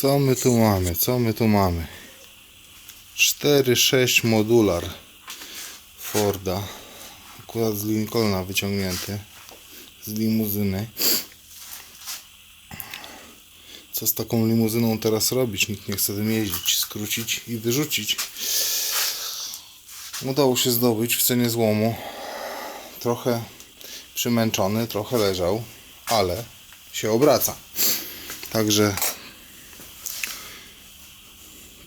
Co my tu mamy? Co my tu mamy? 4-6 modular Forda. Akurat z Lincolna wyciągnięty. Z limuzyny. Co z taką limuzyną teraz robić? Nikt nie chce tym jeździć, skrócić i wyrzucić. Udało się zdobyć w cenie złomu. Trochę przymęczony, trochę leżał, ale się obraca. Także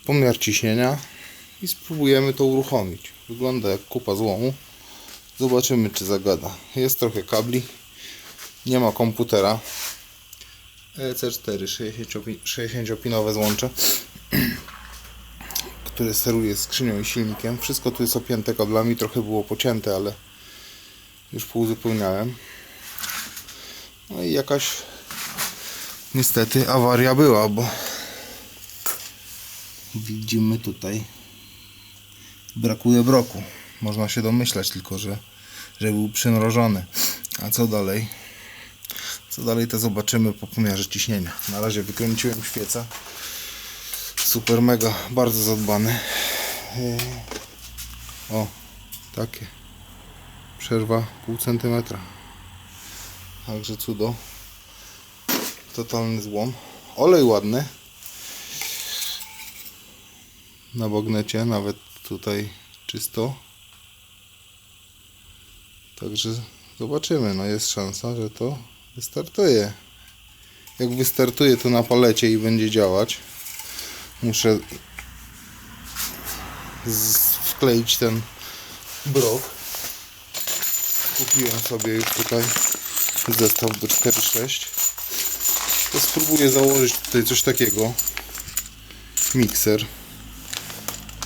pomiar ciśnienia i spróbujemy to uruchomić. Wygląda jak kupa złomu. Zobaczymy czy zagada. Jest trochę kabli. Nie ma komputera. E EC4 60-pinowe złącze, które steruje skrzynią i silnikiem. Wszystko tu jest opięte kablami. Trochę było pocięte, ale już pouzupełniałem. No i jakaś niestety awaria była, bo widzimy tutaj brakuje broku. Można się domyślać tylko, że, że był przymrożony. A co dalej? Co dalej to zobaczymy po pomiarze ciśnienia. Na razie wykręciłem świecę. Super mega, bardzo zadbany. Yy. O, takie. Przerwa pół centymetra. Także cudo. Totalny złom. Olej ładny. Na bagnecie, nawet tutaj czysto. Także zobaczymy. No jest szansa, że to wystartuje. Jak wystartuje to na palecie i będzie działać. Muszę wkleić ten brok. Kupiłem sobie już tutaj zestaw do 4.6 to spróbuję założyć tutaj coś takiego mikser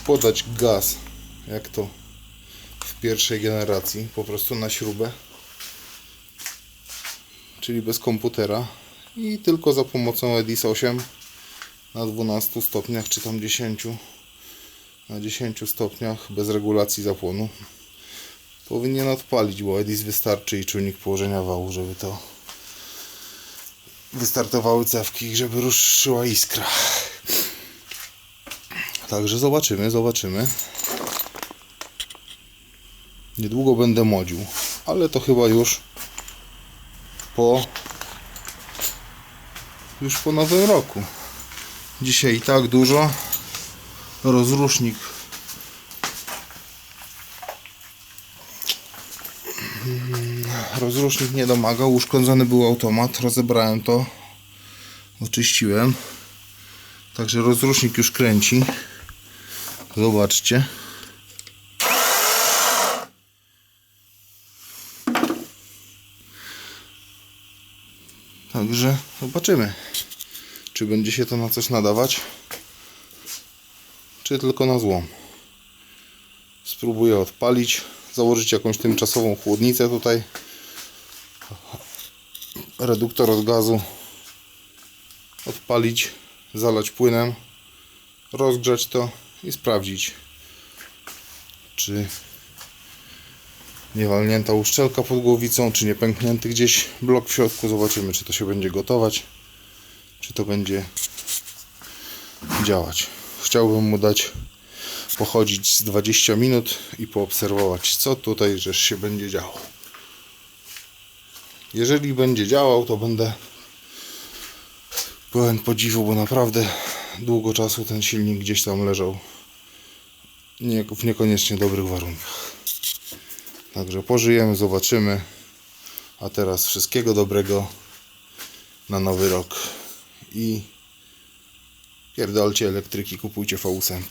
podać gaz jak to w pierwszej generacji po prostu na śrubę czyli bez komputera i tylko za pomocą EDIS 8 na 12 stopniach czy tam 10 na 10 stopniach bez regulacji zapłonu powinien odpalić, bo EDIS wystarczy i czujnik położenia wału, żeby to wystartowały cewki żeby ruszyła iskra. Także zobaczymy, zobaczymy. Niedługo będę modził, ale to chyba już po już po nowym roku. Dzisiaj i tak dużo. Rozrusznik rozrusznik nie domagał, uszkodzony był automat, rozebrałem to, oczyściłem. Także rozrusznik już kręci. Zobaczcie. Także zobaczymy, czy będzie się to na coś nadawać, czy tylko na złom. Spróbuję odpalić, założyć jakąś tymczasową chłodnicę tutaj. Reduktor od gazu odpalić, zalać płynem, rozgrzać to i sprawdzić, czy nie walnięta uszczelka pod głowicą, czy nie pęknięty gdzieś blok w środku. Zobaczymy, czy to się będzie gotować, czy to będzie działać. Chciałbym mu dać pochodzić z 20 minut i poobserwować, co tutaj rzecz się będzie działo. Jeżeli będzie działał, to będę pełen podziwu, bo naprawdę długo czasu ten silnik gdzieś tam leżał nie, w niekoniecznie dobrych warunkach. Także pożyjemy, zobaczymy. A teraz wszystkiego dobrego na nowy rok i pierdolcie elektryki, kupujcie V8.